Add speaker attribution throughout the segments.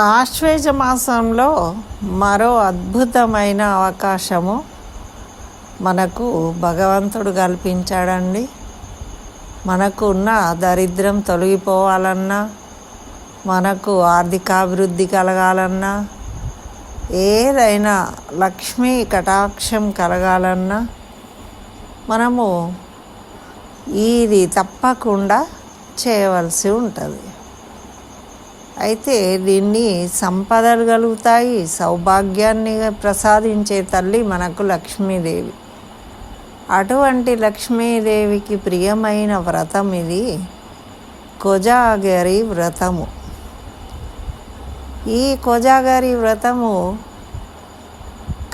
Speaker 1: ఆశ్వేజ మాసంలో మరో అద్భుతమైన అవకాశము మనకు భగవంతుడు కల్పించాడండి. మనకు ఉన్న దరిద్రం తొలగిపోవాలన్నా మనకు ఆర్థికాభివృద్ధి కలగాలన్నా ఏదైనా లక్ష్మీ కటాక్షం కలగాలన్నా మనము ఇది తప్పకుండా చేయవలసి ఉంటుంది. అయితే దీన్ని సంపదలు కలుగుతాయి సౌభాగ్యాన్ని ప్రసాదించే తల్లి మనకు లక్ష్మీదేవి. అటువంటి లక్ష్మీదేవికి ప్రియమైన వ్రతం ఇది కొజాగరి వ్రతము. ఈ కొజాగరి వ్రతము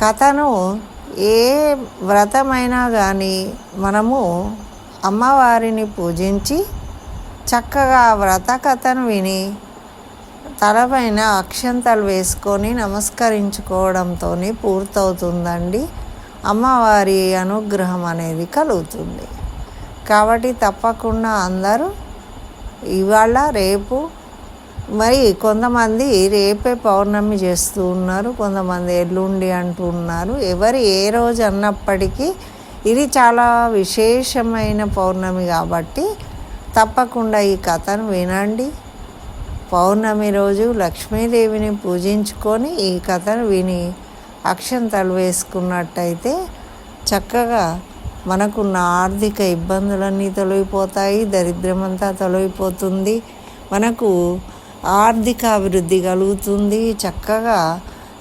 Speaker 1: కథను ఏ వ్రతమైనా కానీ మనము అమ్మవారిని పూజించి చక్కగా వ్రత కథను విని తలపైన అక్షంతలు వేసుకొని నమస్కరించుకోవడంతో పూర్తవుతుందండి. అమ్మవారి అనుగ్రహం అనేది కలుగుతుంది. కాబట్టి తప్పకుండా అందరూ ఇవాళ రేపు మరి కొంతమంది రేపే పౌర్ణమి చేస్తూ ఉన్నారు కొంతమంది ఎల్లుండి అంటూ ఉన్నారు. ఎవరు ఏ రోజు అన్నప్పటికీ ఇది చాలా విశేషమైన పౌర్ణమి కాబట్టి తప్పకుండా ఈ కథను వినండి. పౌర్ణమి రోజు లక్ష్మీదేవిని పూజించుకొని ఈ కథను విని అక్షంతలు వేసుకున్నట్టయితే చక్కగా మనకున్న ఆర్థిక ఇబ్బందులన్నీ తొలగిపోతాయి దరిద్రమంతా తొలగిపోతుంది మనకు ఆర్థిక అభివృద్ధి కలుగుతుంది చక్కగా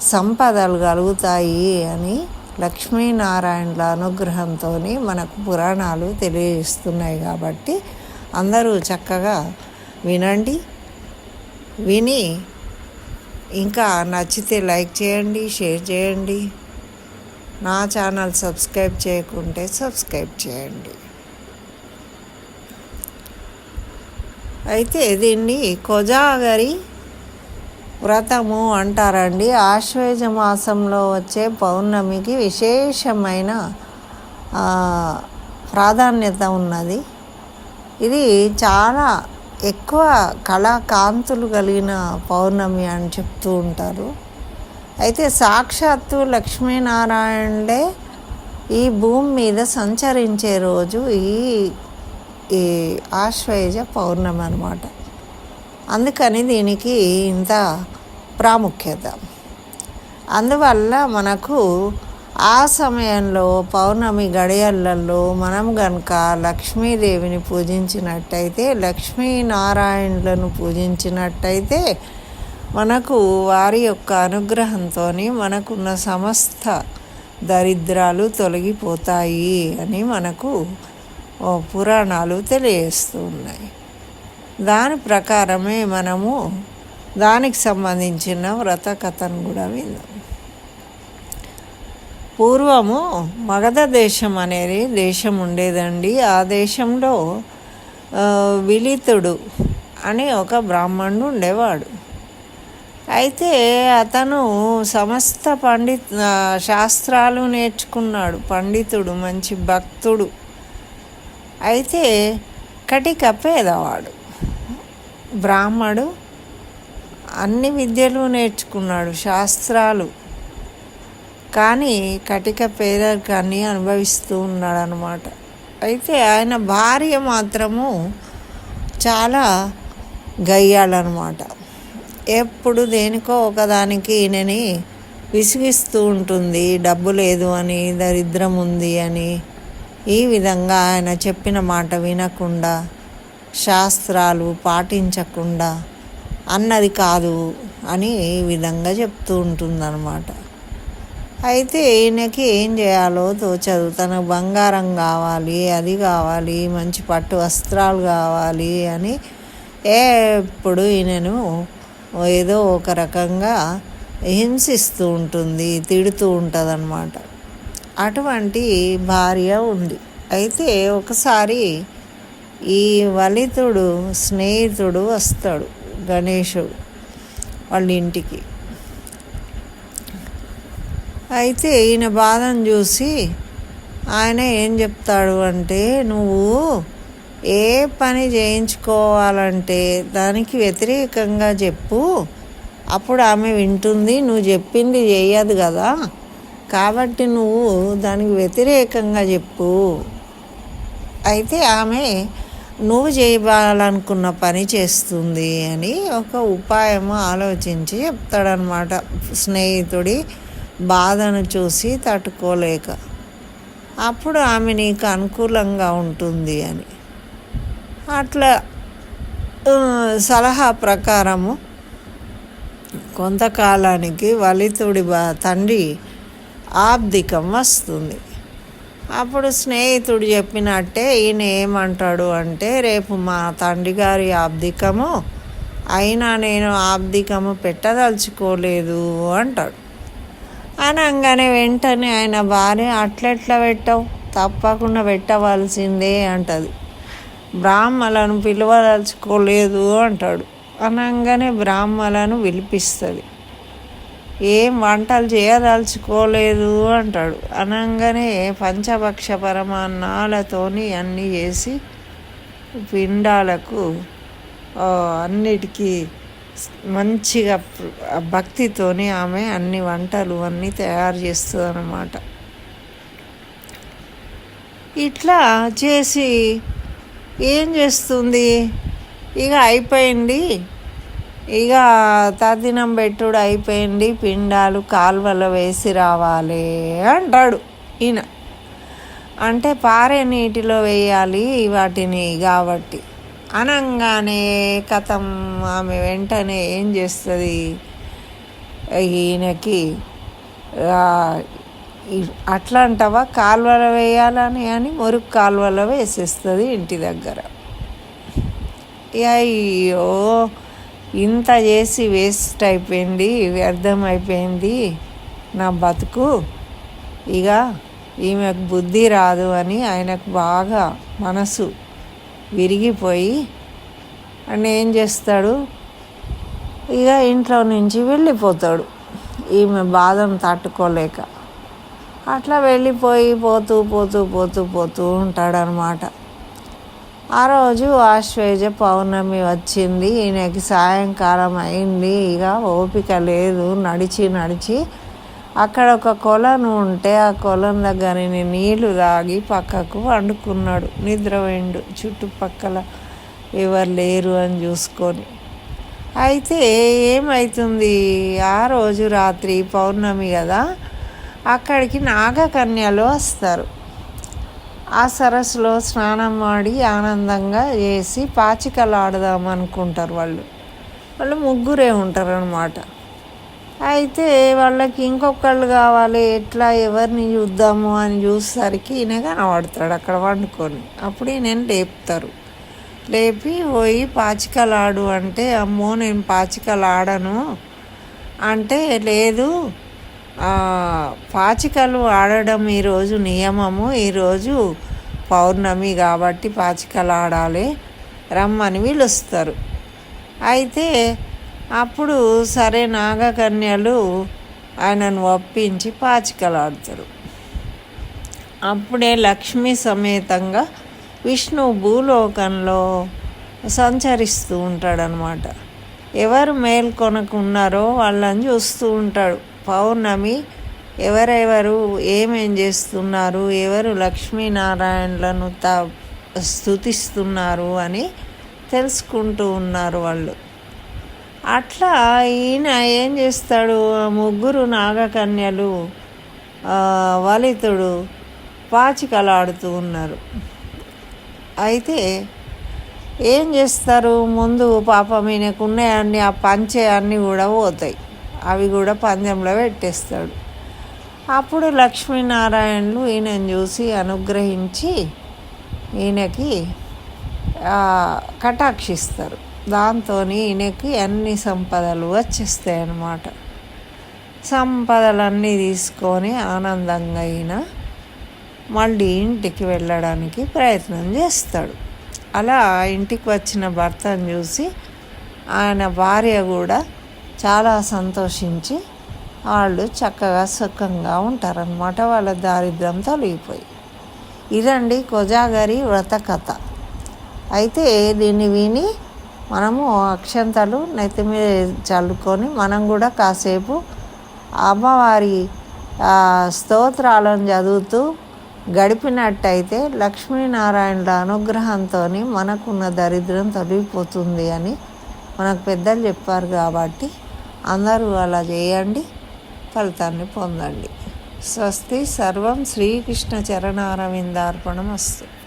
Speaker 1: సంపదలు కలుగుతాయి అని లక్ష్మీనారాయణుల అనుగ్రహంతో మనకు పురాణాలు తెలియజేస్తున్నాయి కాబట్టి అందరూ చక్కగా వినండి. విని ఇంకా నచ్చితే లైక్ చేయండి షేర్ చేయండి. నా ఛానల్ సబ్స్క్రైబ్ చేయకుంటే సబ్స్క్రైబ్ చేయండి. అయితే దీన్ని కొజాగరి వ్రతము అంటారండి. ఆశ్వేజ మాసంలో వచ్చే పౌర్ణమికి విశేషమైన ప్రాధాన్యత ఉన్నది. ఇది చాలా ఎక్కువ కళాకాంతులు కలిగిన పౌర్ణమి అని చెప్తూ ఉంటారు. అయితే సాక్షాత్తు లక్ష్మీనారాయణుడే ఈ భూమి మీద సంచరించే రోజు ఈ ఈ ఆశ్వేజ పౌర్ణమి అనమాట అందుకని దీనికి ఇంత ప్రాముఖ్యత. అందువల్ల మనకు ఆ సమయంలో పౌర్ణమి గడియలలో మనం గనక లక్ష్మీదేవిని పూజించినట్టయితే లక్ష్మీనారాయణులను పూజించినట్టయితే మనకు వారి యొక్క అనుగ్రహంతో మనకున్న సమస్త దరిద్రాలు తొలగిపోతాయి అని మనకు ఓ పురాణాలు తెలియజేస్తూ ఉన్నాయి. దాని ప్రకారమే మనము దానికి సంబంధించిన వ్రత కథను కూడా విందాం. పూర్వము మగధ దేశం అనేది దేశం ఉండేదండి. ఆ దేశంలో విలితుడు అని ఒక బ్రాహ్మణుడు ఉండేవాడు. అయితే అతను సమస్త పండిత్ శాస్త్రాలు నేర్చుకున్నాడు. పండితుడు మంచి భక్తుడు. అయితే కటిక పేదవాడు. బ్రాహ్మడు అన్ని విద్యలు నేర్చుకున్నాడు శాస్త్రాలు కానీ కటిక పేదరికాన్ని అనుభవిస్తూ ఉన్నాడనమాట అయితే ఆయన భార్య మాత్రము చాలా గయ్యాలన్నమాట. ఎప్పుడు దేనికో ఒకదానికి ఈయనని విసిగిస్తూ ఉంటుంది. డబ్బు లేదు అని దరిద్రం ఉంది అని ఈ విధంగా ఆయన చెప్పిన మాట వినకుండా శాస్త్రాలు పాటించకుండా అన్నది కాదు అని ఈ విధంగా చెప్తూ ఉంటుందన్నమాట. అయితే ఈయనకి ఏం చేయాలో తోచదు. తనకు బంగారం కావాలి అది కావాలి మంచి పట్టు వస్త్రాలు కావాలి అని ఎప్పుడు ఈయనను ఏదో ఒక రకంగా హింసిస్తూ ఉంటుంది తిడుతూ ఉంటుంది అటువంటి భార్య ఉంది. అయితే ఒకసారి ఈ వలితుడు స్నేహితుడు వస్తాడు గణేశుడు వాళ్ళ ఇంటికి. అయితే ఈయన బాధను చూసి ఆయన ఏం చెప్తాడు అంటే నువ్వు ఏ పని చేయించుకోవాలంటే దానికి వ్యతిరేకంగా చెప్పు. అప్పుడు ఆమె వింటుంది నువ్వు చెప్పింది చేయదు కదా. కాబట్టి నువ్వు దానికి వ్యతిరేకంగా చెప్పు. అయితే ఆమె నువ్వు చేయాలనుకున్న పని చేస్తుంది అని ఒక ఉపాయము ఆలోచించి చెప్తాడనమాట స్నేహితుడి బాధను చూసి తట్టుకోలేక అప్పుడు ఆమె నీకు అనుకూలంగా ఉంటుంది అని. అట్లా సలహా ప్రకారము కొంతకాలానికి వలితుడి బా తండ్రి ఆబ్దికం వస్తుంది. అప్పుడు స్నేహితుడు చెప్పినట్టే ఈయన ఏమంటాడు అంటే రేపు మా తండ్రి గారి ఆబ్దికము అయినా నేను ఆబ్దికము పెట్టదలుచుకోలేదు అంటాడు. అనగానే వెంటనే ఆయన భార్య అట్లెట్లా పెట్టావు? తప్పకుండా పెట్టవలసిందే అంటది. బ్రాహ్మలను పిలవదలుచుకోలేదు అంటాడు. అనగానే బ్రాహ్మలను పిలిపిస్తుంది. ఏం వంటలు చేయదలుచుకోలేదు అంటాడు. అనగానే పంచభక్ష పరమాన్నాలతోని అన్నీ చేసి పిండాలకు అన్నిటికీ మంచిగా భక్తితోని ఆమె అన్ని వంటలు అన్నీ తయారు చేస్తుంది అన్నమాట ఇట్లా చేసి ఏం చేస్తుంది? ఇక అయిపోయింది. ఇక తదినం పెట్టుడు అయిపోయింది. పిండాలు కాలువలో వేసి రావాలి అంటాడు ఈయన. అంటే పారే నీటిలో వేయాలి వాటిని కాబట్టి. అనంగానే కథం ఆమె వెంటనే ఏం చేస్తుంది? ఈయనకి అట్లా అంటావా కాలువలో వేయాలని అని మురుగు కాలువలో వేసేస్తుంది ఇంటి దగ్గర. అయ్యో ఇంత చేసి వేస్ట్ అయిపోయింది వ్యర్థం అయిపోయింది నా బతుకు. ఇక ఈమెకు బుద్ధి రాదు అని ఆయనకు బాగా మనసు. విరిగిపోయి అండ్ ఏం చేస్తాడు? ఇక ఇంట్లో నుంచి వెళ్ళిపోతాడు. ఈమె బాధను తట్టుకోలేక. అట్లా వెళ్ళిపోయి పోతూ పోతూ పోతూ పోతూ ఉంటాడనమాట ఆ రోజు ఆశ్వేజ పౌర్ణమి వచ్చింది. ఈయనకి సాయంకాలం అయింది. ఇక ఓపిక లేదు. నడిచి నడిచి అక్కడ ఒక కొలను ఉంటే ఆ కొలం దగ్గరని నీళ్ళు తాగి పక్కకు వండుకున్నాడు. నిద్రపోయిండు చుట్టుపక్కల ఎవరు లేరు అని చూసుకొని. అయితే ఏమవుతుంది ఆ రోజు రాత్రి పౌర్ణమి కదా అక్కడికి నాగకన్యలు వస్తారు. ఆ సరస్సులో స్నానం ఆడి ఆనందంగా చేసి పాచికలు ఆడదాం అనుకుంటారు వాళ్ళు. వాళ్ళు ముగ్గురే ఉంటారు అనమాట అయితే వాళ్ళకి ఇంకొకళ్ళు కావాలి ఎట్లా ఎవరిని చూద్దాము అని చూసేసరికి ఈయన కనబడతాడు అక్కడ వండుకొని. అప్పుడు ఈయన లేపుతారు. లేపి పోయి పాచికలు ఆడు అంటే అమ్మో నేను పాచికలు ఆడను అంటే లేదు పాచికలు ఆడడం ఈరోజు నియమము. ఈరోజు పౌర్ణమి కాబట్టి పాచికలు ఆడాలి రమ్మని పిలుస్తారు అయితే అప్పుడు సరే నాగకన్యలు ఆయనను ఒప్పించి పాచికలాడతారు. అప్పుడే లక్ష్మీ సమేతంగా విష్ణు భూలోకంలో సంచరిస్తూ ఉంటాడనమాట. ఎవరు మేల్కొనకున్నారో వాళ్ళని చూస్తూ ఉంటాడు. పౌర్ణమి ఎవరెవరు ఏమేం చేస్తున్నారు ఎవరు లక్ష్మీనారాయణలను త స్థుతిస్తున్నారు అని తెలుసుకుంటూ ఉన్నారు వాళ్ళు. అట్లా ఈయన ఏం చేస్తాడు? ఆ ముగ్గురు నాగకన్యలు వలితుడు పాచికలాడుతూ ఉన్నారు. అయితే ఏం చేస్తారు? ముందు పాపం ఈయనకు ఉన్నాయన్నీ ఆ పంచే అన్నీ కూడా పోతాయి. అవి కూడా పందెంలో పెట్టేస్తాడు. అప్పుడు లక్ష్మీనారాయణలు ఈయనను చూసి అనుగ్రహించి ఈయనకి కటాక్షిస్తారు. దాంతో ఈయనకి అన్ని సంపదలు వచ్చేస్తాయి అన్నమాట సంపదలన్నీ తీసుకొని ఆనందంగా ఈయన మళ్ళీ ఇంటికి వెళ్ళడానికి ప్రయత్నం చేస్తాడు. అలా ఇంటికి వచ్చిన భర్తను చూసి ఆయన భార్య కూడా చాలా సంతోషించి వాళ్ళు చక్కగా సుఖంగా ఉంటారనమాట వాళ్ళ దారిద్ర్యం తొలగిపోయి. ఇదండి కొజాగరి వ్రత కథ అయితే దీన్ని విని మనము అక్షంతలు నెత్తి మీద చల్లుకొని మనం కూడా కాసేపు అమ్మవారి స్తోత్రాలను చదువుతూ గడిపినట్టయితే లక్ష్మీనారాయణుల అనుగ్రహంతో మనకున్న దరిద్రం తొలగిపోతుంది అని మనకు పెద్దలు చెప్పారు కాబట్టి అందరూ అలా చేయండి ఫలితాన్ని పొందండి. స్వస్తి సర్వం శ్రీకృష్ణ చరణారవిందార్పణం వస్తుంది